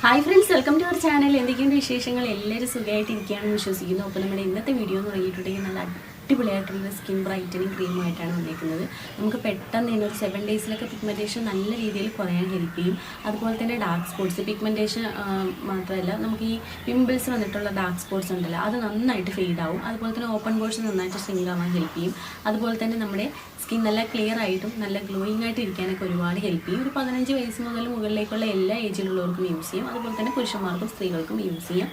Hi friends welcome to our channel എന്തൊക്കെയുണ്ട് വിശേഷങ്ങൾ? എല്ലാവരും സുഖമായിട്ടിരിക്കുകയാണെന്ന് വിശ്വസിക്കുന്നു. അപ്പോൾ നമ്മുടെ ഇന്നത്തെ വീഡിയോ എന്ന് പറഞ്ഞിട്ടുണ്ടെങ്കിൽ നല്ല അടിപൊളിയായിട്ടുള്ള സ്കിൻ ബ്രൈറ്റനിങ് ക്രീമായിട്ടാണ് വന്നിരിക്കുന്നത് നമുക്ക് പെട്ടെന്ന് തന്നെ ഒരു സെവൻ ഡേയ്സിലൊക്കെ പിഗ്മെന്റേഷൻ നല്ല രീതിയിൽ കുറയാൻ ഹെൽപ്പ് ചെയ്യും. അതുപോലെ തന്നെ ഡാർക്ക് സ്പോട്ട്സ് പിഗ്മെന്റേഷൻ മാത്രമല്ല നമുക്ക് ഈ പിമ്പിൾസ് വന്നിട്ടുള്ള ഡാർക്ക് സ്പോട്ട്സ് ഉണ്ടല്ലോ അത് നന്നായിട്ട് ഫെയ്ഡ് ആവും. അതുപോലെ തന്നെ ഓപ്പൺ പോർഷൻ നന്നായിട്ട് സ്ട്രിങ്ക് ആവാൻ ഹെൽപ്പ് ചെയ്യും. അതുപോലെ തന്നെ നമ്മുടെ സ്കിൻ നല്ല ക്ലിയർ ആയിട്ടും നല്ല ഗ്ലോയിങ് ആയിട്ട് ഇരിക്കാനൊക്കെ ഒരുപാട് ഹെൽപ്പ് ചെയ്യും. ഒരു പതിനഞ്ച് വയസ്സ് മുതൽ മുകളിലേക്കുള്ള എല്ലാ ഏജിലുള്ളവർക്കും യൂസ് ചെയ്യാം. അതുപോലെ തന്നെ പുരുഷന്മാർക്കും സ്ത്രീകൾക്കും യൂസ് ചെയ്യാം.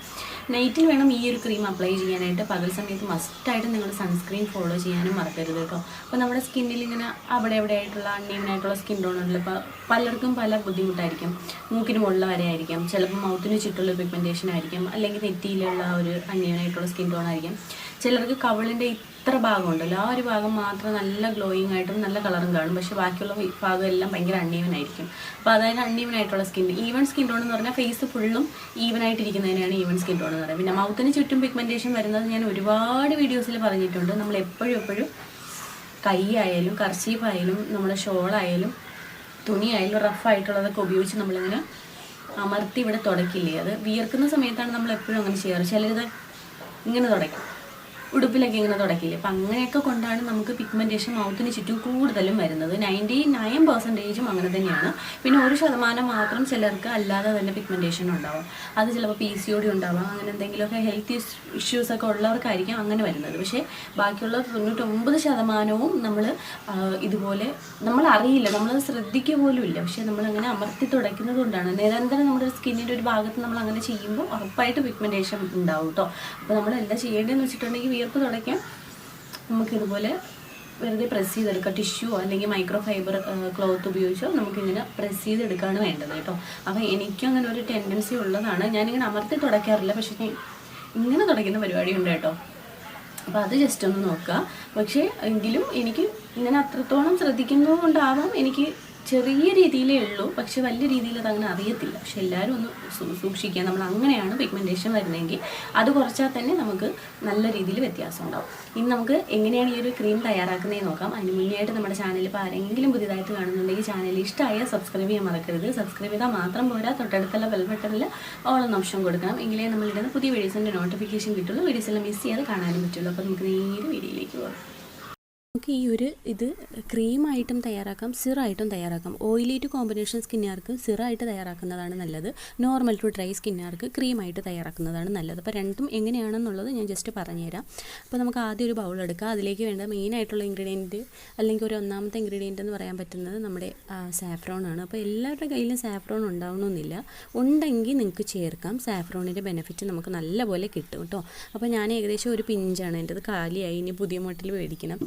നൈറ്റിൽ വേണം ഈ ഒരു ക്രീം അപ്ലൈ ചെയ്യാനായിട്ട്. പകൽ സമയത്ത് മസ്റ്റായിട്ട് നിങ്ങൾ സൺസ്ക്രീൻ ഫോളോ ചെയ്യാനും മറക്കരുത് കേട്ടോ. അപ്പോൾ നമ്മുടെ സ്കിന്നിൽ ഇങ്ങനെ അവിടെ എവിടെ ആയിട്ടുള്ള അണ്ണീവനായിട്ടുള്ള സ്കിൻ ഉണ്ടല്ലോ ഇപ്പോൾ പലർക്കും പല ബുദ്ധിമുട്ടായിരിക്കും. മൂക്കിന് മുകളിൽ വരെ ആയിരിക്കാം ചിലപ്പോൾ മൗത്തിന് ചുറ്റുള്ള പിഗ്മെന്റേഷൻ ആയിരിക്കും അല്ലെങ്കിൽ നെറ്റിയിലുള്ള ഒരു അണ്ണീവനായിട്ടുള്ള സ്കിൻ ടോൺ ആയിരിക്കും. ചിലർക്ക് കവിളിന്റെ ഇത്ര ഭാഗം ഉണ്ടല്ലോ ആ ഒരു ഭാഗം മാത്രം നല്ല ഗ്ലോയിങ് ആയിട്ടും നല്ല കളറും കാണും. പക്ഷേ ബാക്കിയുള്ള ഭാഗം എല്ലാം ഭയങ്കര അൺഈവൻ ആയിരിക്കും. അപ്പോൾ അതായത് അൺഈവൻ ആയിട്ടുള്ള സ്കിൻ ഈവൻ സ്കിൻ ടോൺ എന്ന് പറഞ്ഞാൽ ഫേസ് ഫുള്ളും ഈവൻ ആയിട്ടിരിക്കുന്നതിനാണ് ഈവൻ സ്കിൻ ടോൺ എന്ന് പറയുന്നത്. പിന്നെ മൗത്തിന് ചുറ്റും പിഗ്മെന്റേഷൻ വരുന്നത് ഞാൻ ഒരുപാട് വീഡിയോസിൽ പറഞ്ഞിട്ടുണ്ട്. നമ്മൾ എപ്പോഴും എപ്പോഴും കൈ ആയാലും കർച്ചീഫ് ആയാലും നമ്മുടെ ഷോളായാലും തുണിയായാലും റഫ് ആയിട്ടുള്ളതൊക്കെ ഉപയോഗിച്ച് നമ്മളിങ്ങനെ അമർത്തി ഇവിടെ തുടക്കില്ലേ? അത് വിയർക്കുന്ന സമയത്താണ് നമ്മൾ എപ്പോഴും അങ്ങനെ ചെയ്യാറ്. ചിലരിത് ഇങ്ങനെ തുടയ്ക്കും. ഉടുപ്പിലൊക്കെ ഇങ്ങനെ തുടക്കില്ലേ അപ്പം അങ്ങനെയൊക്കെ കൊണ്ടാണ് നമുക്ക് പിഗ്മെന്റേഷൻ മൗത്തിന് ചുറ്റും കൂടുതലും വരുന്നത്. നയന്റി നയൻ പെർസെന്റേജും അങ്ങനെ തന്നെയാണ്. പിന്നെ ഒരു ശതമാനം മാത്രം ചിലർക്ക് അല്ലാതെ തന്നെ പിഗ്മെന്റേഷൻ ഉണ്ടാവും. അത് ചിലപ്പോൾ പി സി ഒടി ഉണ്ടാവാം. അങ്ങനെ എന്തെങ്കിലുമൊക്കെ ഹെൽത്ത് ഇഷ്യൂസ് ഒക്കെ ഉള്ളവർക്കായിരിക്കും അങ്ങനെ വരുന്നത്. പക്ഷേ ബാക്കിയുള്ള തൊണ്ണൂറ്റൊമ്പത് ശതമാനവും നമ്മൾ ഇതുപോലെ നമ്മൾ അറിയില്ല നമ്മൾ ശ്രദ്ധിക്കുക പോലും ഇല്ല. പക്ഷേ നമ്മളങ്ങനെ അമർത്തി തുടയ്ക്കുന്നത് കൊണ്ടാണ്. നിരന്തരം നമ്മുടെ സ്കിന്നിന്റെ ഒരു ഭാഗത്ത് നമ്മൾ അങ്ങനെ ചെയ്യുമ്പോൾ ഉറപ്പായിട്ട് പിഗ്മെന്റേഷൻ ഉണ്ടാവും കേട്ടോ അപ്പോൾ നമ്മൾ എന്താ ചെയ്യേണ്ടതെന്ന് വെച്ചിട്ടുണ്ടെങ്കിൽ വിയർപ്പ് തുടയ്ക്കാൻ നമുക്കിതുപോലെ വെറുതെ പ്രസ് ചെയ്തെടുക്കുക ടിഷ്യൂ അല്ലെങ്കിൽ മൈക്രോ ഫൈബർ ക്ലോത്ത് ഉപയോഗിച്ചോ നമുക്കിങ്ങനെ പ്രസ് ചെയ്തെടുക്കുകയാണ് വേണ്ടത് കേട്ടോ. അപ്പോൾ എനിക്കും അങ്ങനെ ഒരു ടെൻഡൻസി ഉള്ളതാണ്. ഞാനിങ്ങനെ അമർത്തി തുടയ്ക്കാറില്ല. പക്ഷേ ഞാൻ ഇങ്ങനെ തുടയ്ക്കുന്ന പരിപാടിയുണ്ട് കേട്ടോ. അപ്പോൾ അത് ജസ്റ്റ് ഒന്ന് നോക്കുക പക്ഷേ എങ്കിലും എനിക്ക് ഇങ്ങനെ അത്രത്തോളം ശ്രദ്ധിക്കുന്നതുകൊണ്ടാവാം എനിക്ക് ചെറിയ രീതിയിലേ ഉള്ളൂ. പക്ഷെ വലിയ രീതിയിൽ അത് അങ്ങനെ അറിയത്തില്ല. പക്ഷെ എല്ലാവരും ഒന്ന് സൂക്ഷിക്കുക. നമ്മൾ അങ്ങനെയാണ് പിഗ്മെന്റേഷൻ വരുന്നതെങ്കിൽ അത് കുറച്ചാൽ തന്നെ നമുക്ക് നല്ല രീതിയിൽ വ്യത്യാസം ഉണ്ടാവും. ഇനി നമുക്ക് എങ്ങനെയാണ് ഈ ഒരു ക്രീം തയ്യാറാക്കുന്നതെന്ന് നോക്കാം. അതിന് മുന്നേയായിട്ട് നമ്മുടെ ചാനൽ ഇപ്പോൾ ആരെങ്കിലും പുതിയതായിട്ട് കാണുന്നുണ്ടെങ്കിൽ ചാനൽ ഇഷ്ടമായ സബ്സ്ക്രൈബ് ചെയ്യാൻ മറക്കരുത്. സബ്സ്ക്രൈബ് ചെയ്താൽ മാത്രം പോരാ. തൊട്ടടുത്തുള്ള ബെൽ ബട്ടണിൽ എന്ന ഓപ്ഷൻ കൊടുക്കണം. എങ്കിലേ നമ്മളിടുന്ന പുതിയ വീഡിയോസിന്റെ നോട്ടിഫിക്കേഷൻ കിട്ടുള്ളൂ. വീഡിയോസ് എല്ലാം മിസ് ചെയ്യാതെ കാണാനും പറ്റുള്ളൂ. അപ്പോൾ നമുക്ക് നേരെ വീഡിയോയിലേക്ക് പോകാം. നമുക്ക് ഈ ഒരു ഇത് ക്രീമായിട്ടും തയ്യാറാക്കാം സിറായിട്ടും തയ്യാറാക്കാം. ഓയിലി ടു കോമ്പിനേഷൻ സ്കിന്നുകാർക്ക് സിറായിട്ട് തയ്യാറാക്കുന്നതാണ് നല്ലത്. നോർമൽ ടു ഡ്രൈ സ്കിന്നുകാർക്ക് ക്രീമായിട്ട് തയ്യാറാക്കുന്നതാണ് നല്ലത്. അപ്പോൾ രണ്ടും എങ്ങനെയാണെന്നുള്ളത് ഞാൻ ജസ്റ്റ് പറഞ്ഞുതരാം. അപ്പോൾ നമുക്ക് ആദ്യം ഒരു ബൗൾ എടുക്കാം. അതിലേക്ക് വേണ്ട മെയിനായിട്ടുള്ള ഇൻഗ്രീഡിയന്റ് അല്ലെങ്കിൽ ഒരു ഒന്നാമത്തെ ഇൻഗ്രീഡിയന്റ് എന്ന് പറയാൻ പറ്റുന്നത് നമ്മുടെ സാഫ്രോൺ ആണ്. അപ്പോൾ എല്ലാവരുടെ കയ്യിലും സാഫ്രോൺ ഉണ്ടാവണമെന്നില്ല. ഉണ്ടെങ്കിൽ നിങ്ങൾക്ക് ചേർക്കാം. സാഫ്രോണിന്റെ ബെനിഫിറ്റ് നമുക്ക് നല്ലപോലെ കിട്ടും കേട്ടോ അപ്പോൾ ഞാൻ ഏകദേശം ഒരു പിഞ്ചാണ്. എന്റെത് കാലിയായി. ഇനി പുതിയ മോട്ടിൽ മേടിക്കണം.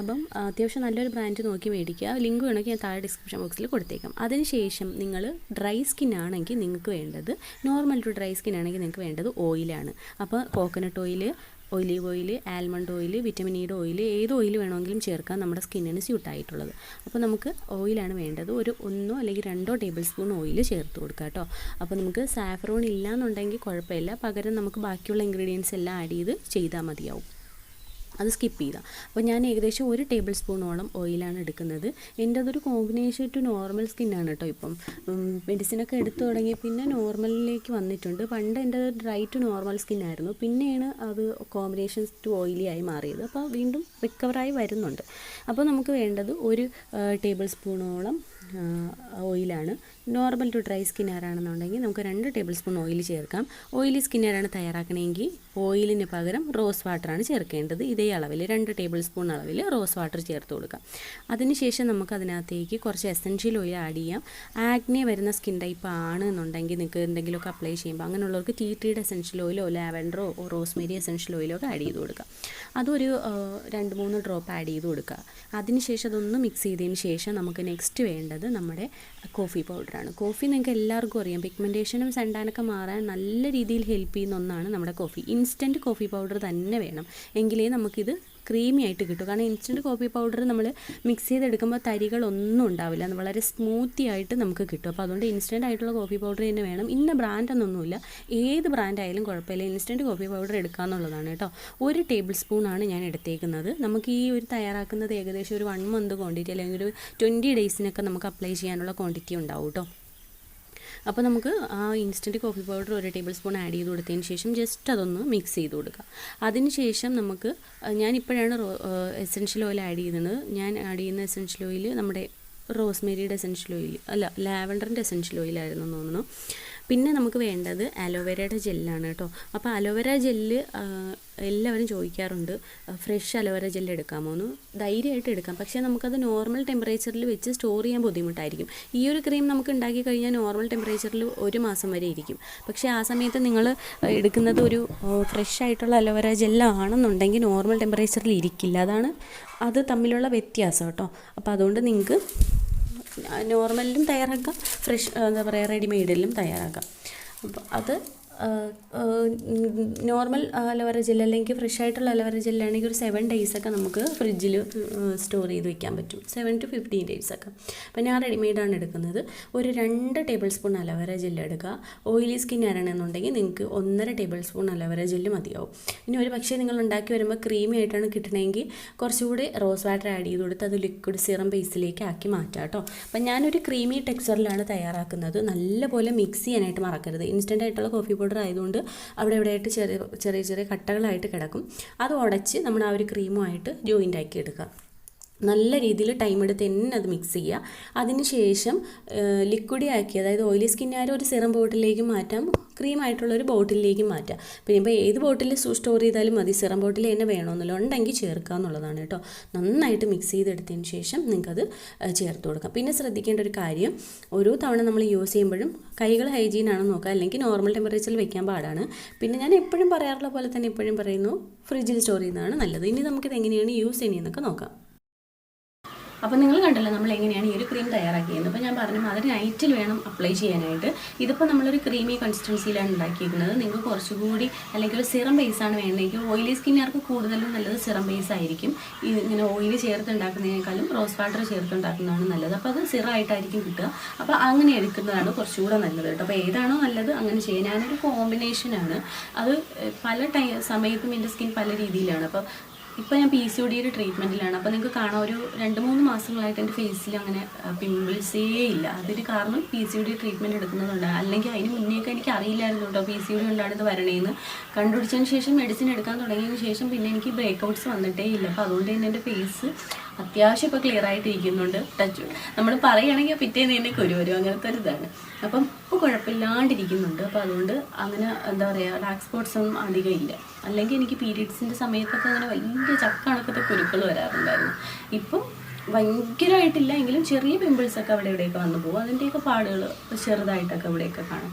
അപ്പം അത്യാവശ്യം നല്ലൊരു ബ്രാൻഡ് നോക്കി മേടിക്കുക. ലിങ്ക് വേണമെങ്കിൽ ഞാൻ താഴെ ഡിസ്ക്രിപ്ഷൻ ബോക്സിൽ കൊടുത്തേക്കാം. അതിനുശേഷം നിങ്ങൾ ഡ്രൈ സ്കിൻ ആണെങ്കിൽ നിങ്ങൾക്ക് വേണ്ടത് നോർമൽ ടു ഡ്രൈ സ്കിൻ ആണെങ്കിൽ നിങ്ങൾക്ക് വേണ്ടത് ഓയിലാണ് അപ്പോൾ coconut oil olive oil almond oil vitamin ഇയുടെ ഓയിൽ ഏത് ഓയിൽ വേണമെങ്കിലും ചേർക്കാം നമ്മുടെ സ്കിന്നിന് സ്യൂട്ടായിട്ടുള്ളത് അപ്പോൾ നമുക്ക് ഓയിലാണ് വേണ്ടത്. ഒരു ഒന്നോ അല്ലെങ്കിൽ രണ്ടോ ടേബിൾ സ്പൂൺ ഓയിൽ ചേർത്ത് കൊടുക്കുക കേട്ടോ അപ്പോൾ നമുക്ക് സാഫ്രോൺ ഇല്ലയെന്നുണ്ടെങ്കിൽ കുഴപ്പമില്ല. പകരം നമുക്ക് ബാക്കിയുള്ള ഇൻഗ്രീഡിയൻസ് എല്ലാം ആഡ് ചെയ്ത് ചെയ്താൽ മതിയാവും. അത് സ്കിപ്പ് ചെയ്താൽ അപ്പോൾ ഞാൻ ഏകദേശം ഒരു ടേബിൾ സ്പൂണോളം ഓയിലാണ് എടുക്കുന്നത്. എന്റെ അതൊരു കോമ്പിനേഷൻ ടു നോർമൽ സ്കിന്നാണ് കേട്ടോ ഇപ്പം. മെഡിസിനൊക്കെ എടുത്തു തുടങ്ങി പിന്നെ നോർമലിലേക്ക് വന്നിട്ടുണ്ട്. പണ്ട് എന്റെ ഡ്രൈ ടു നോർമൽ സ്കിന്നായിരുന്നു പിന്നെയാണ് അത് കോമ്പിനേഷൻ ടു ഓയിലി ആയി മാറിയത്. അപ്പോൾ വീണ്ടും റിക്കവറായി വരുന്നുണ്ട്. അപ്പോൾ നമുക്ക് വേണ്ടത് ഒരു ടേബിൾ സ്പൂണോളം ഓയിലാണ് നോർമൽ ടു ഡ്രൈ സ്കിന്നുകാരാണെന്നുണ്ടെങ്കിൽ നമുക്ക് രണ്ട് ടേബിൾ സ്പൂൺ ഓയിൽ ചേർക്കാം ഓയിലി സ്കിന്നുകാരാണ് തയ്യാറാക്കണമെങ്കിൽ ഓയിലിന് പകരം റോസ് വാട്ടറാണ് ചേർക്കേണ്ടത്. ഇതേ അളവിൽ രണ്ട് ടേബിൾ സ്പൂൺ അളവിൽ റോസ് വാട്ടർ ചേർത്ത് കൊടുക്കാം. അതിനുശേഷം നമുക്ക് അതിനകത്തേക്ക് കുറച്ച് എസൻഷ്യൽ ഓയിൽ ആഡ് ചെയ്യാം. ആഗ്നെ വരുന്ന സ്കിൻ ടൈപ്പ് ആണ് എന്നുണ്ടെങ്കിൽ നിങ്ങൾക്ക് എന്തെങ്കിലുമൊക്കെ അപ്ലൈ ചെയ്യുമ്പോൾ അങ്ങനെയുള്ളവർക്ക് ടീ ട്രീയുടെ എസൻഷ്യൽ ഓയിലോ ലാവൻഡറോ റോസ്മേരി എസൻഷ്യൽ ഓയിലോ ഒക്കെ ആഡ് ചെയ്ത് കൊടുക്കുക അതൊരു രണ്ട് മൂന്ന് ഡ്രോപ്പ് ആഡ് ചെയ്ത് കൊടുക്കുക. അതിനുശേഷം അതൊന്ന് മിക്സ് ചെയ്തതിന് ശേഷം നമുക്ക് നെക്സ്റ്റ് വേണ്ടത് നമ്മുടെ കോഫി പൗഡറാണ്. കോഫി നിങ്ങൾക്ക് എല്ലാവർക്കും അറിയാം. പിഗ്മെന്റേഷനും സെൻഡാനൊക്കെ മാറാൻ നല്ല രീതിയിൽ ഹെൽപ്പ് ചെയ്യുന്ന ഒന്നാണ് നമ്മുടെ കോഫി. ഇൻസ്റ്റന്റ് കോഫി പൗഡർ തന്നെ വേണം. എങ്കിലേ നമുക്കിത് ക്രീമി ആയിട്ട് കിട്ടും. കാരണം ഇൻസ്റ്റന്റ് കോഫി പൗഡർ നമ്മൾ മിക്സ് ചെയ്തെടുക്കുമ്പോൾ തരികളൊന്നും ഉണ്ടാവില്ല. വളരെ സ്മൂത്തി ആയിട്ട് നമുക്ക് കിട്ടും. അപ്പോൾ അതുകൊണ്ട് ഇൻസ്റ്റന്റ് ആയിട്ടുള്ള കോഫി പൗഡർ തന്നെ വേണം. ഇന്ന ബ്രാൻഡ് എന്നൊന്നുമില്ല. ഏത് ബ്രാൻഡ് ആയാലും കുഴപ്പമില്ല. ഇൻസ്റ്റന്റ് കോഫി പൗഡർ എടുക്കാമെന്നുള്ളതാണ് കേട്ടോ. ഒരു ടേബിൾ സ്പൂണാണ് ഞാൻ എടുത്തേക്കുന്നത്. നമുക്ക് ഈ ഒരു തയ്യാറാക്കുന്നത് ഏകദേശം ഒരു വൺ മന്ത് ക്വാണ്ടിറ്റി അല്ലെങ്കിൽ ഒരു ട്വന്റി ഡേയ്സിനൊക്കെ നമുക്ക് അപ്ലൈ ചെയ്യാനുള്ള ക്വാണ്ടിറ്റി ഉണ്ടാവും കേട്ടോ. അപ്പോൾ നമുക്ക് ആ ഇൻസ്റ്റന്റ് കോഫി പൗഡർ ഒരു ടേബിൾ സ്പൂൺ ആഡ് ചെയ്ത് കൊടുത്തതിന് ശേഷം ജസ്റ്റ് അതൊന്ന് മിക്സ് ചെയ്ത് കൊടുക്കുക. അതിന് ശേഷം നമുക്ക് ഞാൻ ഇപ്പോഴാണ് എസെൻഷ്യൽ ഓയിൽ ആഡ് ചെയ്യുന്നത്. ഞാൻ ആഡ് ചെയ്യുന്ന എസെൻഷ്യൽ ഓയിൽ നമ്മുടെ റോസ്മേരിയുടെ എസെൻഷ്യൽ ഓയിൽ അല്ല ലാവൻഡറിന്റെ എസെൻഷ്യൽ ഓയിലായിരുന്നു തോന്നുന്നു. പിന്നെ നമുക്ക് വേണ്ടത് അലോവേരയുടെ ജെല്ലാണ് കേട്ടോ. അപ്പോൾ അലോവേര ജെല്ല് എല്ലാവരും ചോദിക്കാറുണ്ട് ഫ്രഷ് അലോവേര ജെല്ല് എടുക്കാമോ എന്ന്. ധൈര്യമായിട്ട് എടുക്കാം. പക്ഷേ നമുക്കത് നോർമൽ ടെമ്പറേച്ചറിൽ വെച്ച് സ്റ്റോർ ചെയ്യാൻ ബുദ്ധിമുട്ടായിരിക്കും. ഈ ഒരു ക്രീം നമുക്ക് ഉണ്ടാക്കി കഴിഞ്ഞാൽ നോർമൽ ടെമ്പറേച്ചറിൽ ഒരു മാസം വരെ ഇരിക്കും. പക്ഷേ ആ സമയത്ത് നിങ്ങൾ എടുക്കുന്നത് ഒരു ഫ്രഷ് ആയിട്ടുള്ള അലോവേര ജെല്ലാണെന്നുണ്ടെങ്കിൽ നോർമൽ ടെമ്പറേച്ചറിൽ ഇരിക്കില്ല. അതാണ് അത് തമ്മിലുള്ള വ്യത്യാസം കേട്ടോ. അപ്പോൾ അതുകൊണ്ട് നിങ്ങൾക്ക് നോർമലിലും തയ്യാറാക്കാം ഫ്രഷ് എന്താ പറയുക റെഡിമെയ്ഡിലും തയ്യാറാക്കാം. അപ്പോൾ അത് നോർമൽ അലവര ജെല്ല് അല്ലെങ്കിൽ ഫ്രഷ് ആയിട്ടുള്ള അലവര ജെല്ലാണെങ്കിൽ ഒരു സെവൻ ഡേയ്സൊക്കെ നമുക്ക് ഫ്രിഡ്ജിൽ സ്റ്റോർ ചെയ്ത് വെക്കാൻ പറ്റും. സെവൻ ടു ഫിഫ്റ്റീൻ ഡേയ്സൊക്കെ അപ്പോൾ ഞാൻ റെഡിമെയ്ഡാണ് എടുക്കുന്നത്. ഒരു രണ്ട് ടേബിൾ സ്പൂൺ അലവറ ജെല്ല് എടുക്കുക. ഓയിലി സ്കിൻ ആണെന്നുണ്ടെങ്കിൽ നിങ്ങൾക്ക് ഒന്നര ടേബിൾ സ്പൂൺ അലവറ ജെല്ല് മതിയാവും. ഇനി ഒരു പക്ഷേ നിങ്ങൾ ഉണ്ടാക്കി വരുമ്പോൾ ക്രീമി ആയിട്ടാണ് കിട്ടണമെങ്കിൽ കുറച്ചുകൂടി റോസ് വാട്ടർ ആഡ് ചെയ്ത് കൊടുത്ത് അത് ലിക്വിഡ് സിറം ബേസിലേക്ക് ആക്കി മാറ്റാം കേട്ടോ. അപ്പം ഞാനൊരു ക്രീമി ടെക്സ്ചറിലാണ് തയ്യാറാക്കുന്നത്. നല്ലപോലെ മിക്സ് ചെയ്യാനായിട്ട് മറക്കരുത്. ഇൻസ്റ്റന്റ് ആയിട്ടുള്ള കോഫി പൗഡർ ആയതുകൊണ്ട് അവിടെ ഇവിടെ ആയിട്ട് ചെറിയ ചെറിയ ചെറിയ കട്ടകളായിട്ട് കിടക്കും. അത് ഉടച്ച് നമ്മൾ ആ ഒരു ക്രീമുമായിട്ട് ജോയിന്റ് ആക്കി എടുക്കുക. നല്ല രീതിയിൽ ടൈം എടുത്ത് തന്നെ അത് മിക്സ് ചെയ്യുക. അതിനുശേഷം ലിക്വിഡി ആക്കി അതായത് ഓയിലി സ്കിന്നായാലും ഒരു സിറം ബോട്ടിലേക്ക് മാറ്റാം. ക്രീം ആയിട്ടുള്ള ഒരു ബോട്ടിലേക്ക് മാറ്റാം. പിന്നെ ഇപ്പോൾ ഏത് ബോട്ടിൽ സ്റ്റോർ ചെയ്താലും മതി. സിറം ബോട്ടിൽ തന്നെ വേണമെന്നില്ല. ഉണ്ടെങ്കിൽ ചേർക്കുക എന്നുള്ളതാണ് കേട്ടോ. നന്നായിട്ട് മിക്സ് ചെയ്തെടുത്തതിന് ശേഷം നിങ്ങൾക്കത് ചേർത്ത് കൊടുക്കാം. പിന്നെ ശ്രദ്ധിക്കേണ്ട ഒരു കാര്യം ഓരോ തവണ നമ്മൾ യൂസ് ചെയ്യുമ്പോഴും കൈകൾ ഹൈജീൻ ആണ് നോക്കുക. അല്ലെങ്കിൽ നോർമൽ ടെമ്പറേച്ചറിൽ വെക്കാൻ പാടാണ്. പിന്നെ ഞാൻ എപ്പോഴും പറയാറുള്ള പോലെ തന്നെ എപ്പോഴും പറയുന്നു ഫ്രിഡ്ജിൽ സ്റ്റോർ ചെയ്യുന്നതാണ് നല്ലത്. ഇനി നമുക്കിത് എങ്ങനെയാണ് യൂസ് ചെയ്യുന്നതെന്നൊക്കെ നോക്കാം. അപ്പോൾ നിങ്ങൾ കണ്ടല്ലോ നമ്മൾ എങ്ങനെയാണ് ഈ ഒരു ക്രീം തയ്യാറാക്കിയത്. അപ്പോൾ ഞാൻ പറഞ്ഞു അത് നൈറ്റിൽ വേണം അപ്ലൈ ചെയ്യാനായിട്ട്. ഇതിപ്പോൾ നമ്മളൊരു ക്രീമി കൺസിസ്റ്റൻസിയിലാണ് ഉണ്ടാക്കിയിരിക്കുന്നത്. നിങ്ങൾക്ക് കുറച്ചുകൂടി അല്ലെങ്കിൽ ഒരു സിറം ബേസാണ് വേണ്ടതെങ്കിൽ ഓയിലി സ്കിന്നുകാർക്ക് കൂടുതലും നല്ലത് സിറം ബേസ് ആയിരിക്കും. ഇങ്ങനെ ഓയിൽ ചേർത്ത് ഉണ്ടാക്കുന്നതിനേക്കാളും റോസ് വാട്ടർ ചേർത്ത് ഉണ്ടാക്കുന്നതാണ് നല്ലത്. അപ്പോൾ അത് സിറായിട്ടായിരിക്കും കിട്ടുക. അപ്പോൾ അങ്ങനെ എടുക്കുന്നതാണ് കുറച്ചുകൂടെ നല്ലത് കേട്ടോ. അപ്പോൾ ഏതാണോ നല്ലത് അങ്ങനെ ചെയ്യാൻ ഞാനൊരു കോമ്പിനേഷനാണ് അത് പല ടൈ സമയത്തും എന്റെ സ്കിൻ പല രീതിയിലാണ്. അപ്പോൾ ഇപ്പോൾ ഞാൻ പി സി ഒ ഡിയുടെ ട്രീറ്റ്മെന്റിലാണ് അപ്പോൾ നിങ്ങൾക്ക് കാണാം ഒരു രണ്ട് മൂന്ന് മാസങ്ങളായിട്ട് എന്റെ ഫേസിൽ അങ്ങനെ പിമ്പിൾസേ ഇല്ല. അതിന് കാരണം P C O D treatment എടുക്കുന്നതുകൊണ്ട്. അല്ലെങ്കിൽ അതിന് മുന്നേയൊക്കെ എനിക്ക് അറിയില്ലായിരുന്നു കേട്ടോ പി സി ഒ ഡി കൊണ്ടാണ് ഇത് വരണേന്ന്. കണ്ടുപിടിച്ചതിന് ശേഷം മെഡിസിൻ എടുക്കാൻ തുടങ്ങിയതിന് ശേഷം പിന്നെ എനിക്ക് ബ്രേക്കൗട്ട്സ് വന്നിട്ടേ ഇല്ല. അപ്പോൾ അതുകൊണ്ട് തന്നെ എന്റെ ഫേസ് അത്യാവശ്യം ഇപ്പോൾ ക്ലിയർ ആയിട്ടിരിക്കുന്നുണ്ട്. ടച്ച് നമ്മൾ പറയുകയാണെങ്കിൽ പിറ്റേന്ന് തന്നെ കുരു വരും അങ്ങനത്തെ ഒരു ഇതാണ്. അപ്പം ഇപ്പോൾ കുഴപ്പമില്ലാണ്ടിരിക്കുന്നുണ്ട്. അപ്പോൾ അതുകൊണ്ട് അങ്ങനെ എന്താ പറയുക ഡാർക്ക് സ്പോട്ട്സ് ഒന്നും അധികം ഇല്ല. അല്ലെങ്കിൽ എനിക്ക് പീരീഡ്സിന്റെ സമയത്തൊക്കെ അങ്ങനെ വലിയ ചക്കണക്കത്തെ കുരുക്കൾ വരാറുണ്ടായിരുന്നു. ഇപ്പം ഭയങ്കരമായിട്ടില്ല. എങ്കിലും ചെറിയ പിമ്പിൾസൊക്കെ അവിടെ ഇവിടെയൊക്കെ വന്നു പോകും. അതിന്റെയൊക്കെ പാടുകൾ ചെറുതായിട്ടൊക്കെ ഇവിടെയൊക്കെ കാണും.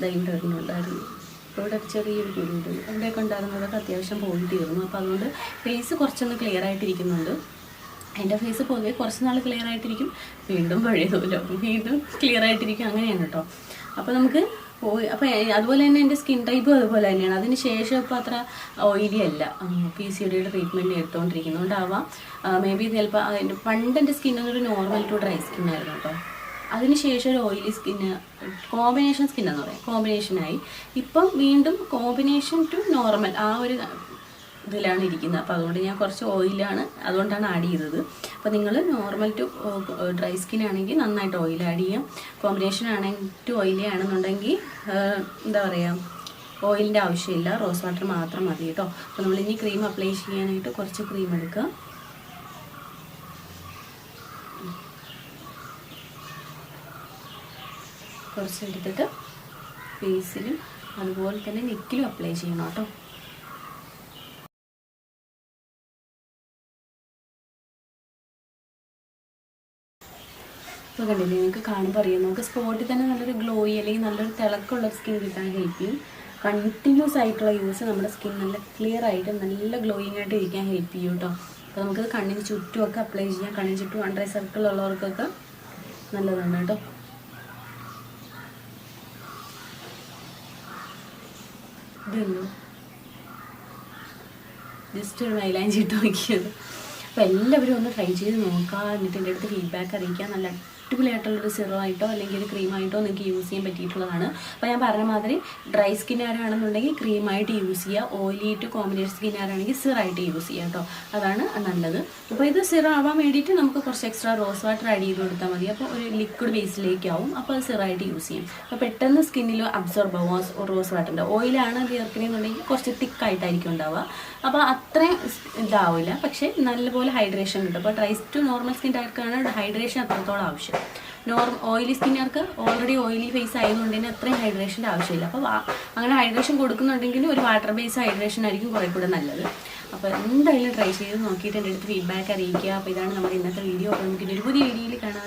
ദൈവം വരുന്നുണ്ടായിരുന്നു ഇവിടെ ചെറിയൊരു കുരുണ്ട്. അവിടെയൊക്കെ ഉണ്ടായിരുന്നതൊക്കെ അത്യാവശ്യം പോയി തീർന്നു. അപ്പോൾ അതുകൊണ്ട് ഫേസ് കുറച്ചൊന്ന് ക്ലിയർ ആയിട്ടിരിക്കുന്നുണ്ട്. എന്റെ ഫേസ് പൊതുവേ കുറച്ച് നാൾ ക്ലിയർ ആയിട്ടിരിക്കും. വീണ്ടും പഴയതുമല്ലോ വീണ്ടും ക്ലിയർ ആയിട്ടിരിക്കും. അങ്ങനെയാണ് കേട്ടോ അപ്പോൾ നമുക്ക് പോയി. അപ്പോൾ അതുപോലെ തന്നെ എന്റെ സ്കിൻ ടൈപ്പും അതുപോലെ തന്നെയാണ്. അതിന് ശേഷം ഇപ്പോൾ അത്ര ഓയിലി അല്ല. പി സി ഡിയുടെ ട്രീറ്റ്മെന്റ് എടുത്തുകൊണ്ടിരിക്കുന്നതുകൊണ്ടാവാം മേ ബി ചിലപ്പോൾ പണ്ട് എന്റെ സ്കിൻ ഒരു നോർമൽ ടു ഡ്രൈ സ്കിൻ ആയിരുന്നു കേട്ടോ അതിനുശേഷം ഒരു ഓയിലി സ്കിന്ന് കോമ്പിനേഷൻ സ്കിൻ എന്ന് പറയാം. കോമ്പിനേഷനായി ഇപ്പം വീണ്ടും കോമ്പിനേഷൻ ടു നോർമൽ ആ ഒരു ഇതിലാണ് ഇരിക്കുന്നത്. അപ്പോൾ അതുകൊണ്ട് ഞാൻ കുറച്ച് ഓയിലാണ് അതുകൊണ്ടാണ് ആഡ് ചെയ്തത്. അപ്പോൾ നിങ്ങൾ നോർമൽ ടു ഡ്രൈ സ്കിൻ ആണെങ്കിൽ നന്നായിട്ട് ഓയിൽ ആഡ് ചെയ്യാം. കോമ്പിനേഷൻ ആണെങ്കിൽ ടു ഓയിലി ആണെന്നുണ്ടെങ്കിൽ എന്താ പറയുക ഓയിലിന്റെ ആവശ്യമില്ല. റോസ് വാട്ടർ മാത്രം മതി കേട്ടോ. അപ്പോൾ നമ്മൾ നമ്മളിനി ക്രീം അപ്ലൈ ചെയ്യാനായിട്ട് കുറച്ച് ക്രീം എടുക്കുക. കുറച്ച് എടുത്തിട്ട് ഫേസിലും അതുപോലെ തന്നെ നെക്കിലും അപ്ലൈ ചെയ്യണം കേട്ടോ. ഇപ്പോൾ കണ്ടില്ലേ നിങ്ങൾക്ക് കാണുമ്പോൾ അറിയാം. നമുക്ക് സ്പോട്ടിൽ തന്നെ നല്ലൊരു ഗ്ലോയി അല്ലെങ്കിൽ നല്ലൊരു തിളക്കമുള്ള സ്കിൻ കിട്ടാൻ ഹെൽപ്പ് ചെയ്യും. കണ്ടിന്യൂസ് ആയിട്ടുള്ള യൂസ് നമ്മുടെ സ്കിൻ നല്ല ക്ലിയർ ആയിട്ട് നല്ല ഗ്ലോയിങ് ആയിട്ട് ഇരിക്കാൻ ഹെൽപ്പ് ചെയ്യും കേട്ടോ അപ്പോൾ നമുക്കത് കണ്ണിന് ചുറ്റുമൊക്കെ അപ്ലൈ ചെയ്യാം. കണ്ണിന് ചുറ്റും അണ്ടർ സർക്കിൾ ഉള്ളവർക്കൊക്കെ നല്ലതാണ് കേട്ടോ ജസ്റ്റ് ഒരു മൈലാഞ്ചി ഇട്ട് നോക്കിയത്. അപ്പോൾ എല്ലാവരും ഒന്ന് ട്രൈ ചെയ്ത് നോക്കുക എന്നിട്ട് എന്റെ അടുത്ത് ഫീഡ്ബാക്ക് അറിയിക്കുക നല്ല അടിപൊളിയായിട്ടുള്ളൊരു സിറമായിട്ടോ അല്ലെങ്കിൽ ഒരു ക്രീമായിട്ടോ നിങ്ങൾക്ക് യൂസ് ചെയ്യാൻ പറ്റിയിട്ടുള്ളതാണ്. അപ്പോൾ ഞാൻ പറഞ്ഞ മാതിരി ഡ്രൈ സ്കിൻ ആരാണെന്നുണ്ടെങ്കിൽ ക്രീമായിട്ട് യൂസ് ചെയ്യുക ഓയിലി ടു കോമ്പിനേഷൻ ആരാണെങ്കിൽ സിറായിട്ട് യൂസ് ചെയ്യുക കേട്ടോ. അതാണ് നല്ലത്. അപ്പോൾ ഇത് സിറം ആവാൻ വേണ്ടിയിട്ട് നമുക്ക് കുറച്ച് എക്സ്ട്രാ റോസ് വാട്ടർ ആഡ് ചെയ്ത് കൊടുത്താൽ മതി. അപ്പോൾ ഒരു ലിക്വിഡ് ബേസിലേക്കാവും അപ്പോൾ അത് സിറായിട്ട് യൂസ് ചെയ്യും. അപ്പോൾ പെട്ടെന്ന് സ്കിന്നിൽ അബ്സോർബ് ആവും റോസ് വാട്ടറിന്റെ. ഓയിലാണ് ചേർക്കണമെന്നുണ്ടെങ്കിൽ കുറച്ച് തിക്കായിട്ടായിരിക്കും ഉണ്ടാവുക. അപ്പോൾ അത്രയും ഇതാവില്ല പക്ഷേ നല്ലപോലെ ഹൈഡ്രേഷൻ കിട്ടും അപ്പോൾ ട്രൈസ് ടു നോർമൽ സ്കിൻ ടൈർക്കാണ് ഹൈഡ്രേഷൻ അത്രത്തോളം ആവശ്യം. നോർമൽ ഓയിലി സ്കിന്നുകാർക്ക് ഓൾറെഡി ഓയിലി ഫേസ് ആയതുകൊണ്ട് തന്നെ അത്രയും ഹൈഡ്രേഷന്റെ ആവശ്യമില്ല. അപ്പോൾ അങ്ങനെ ഹൈഡ്രേഷൻ കൊടുക്കുന്നുണ്ടെങ്കിൽ ഒരു വാട്ടർ ബേസ് ഹൈഡ്രേഷൻ ആയിരിക്കും കുറേ കൂടെ നല്ലത്. അപ്പോൾ എന്തായാലും ട്രൈ ചെയ്ത് നോക്കിയിട്ട് എന്റെ അടുത്ത് ഫീഡ്ബാക്ക് അറിയിക്കുക. അപ്പോൾ ഇതാണ് നമ്മുടെ ഇന്നത്തെ വീഡിയോ അപ്പോൾ നമുക്ക് ഇനി ഒരു പുതിയ വീഡിയോയിൽ കാണാതെ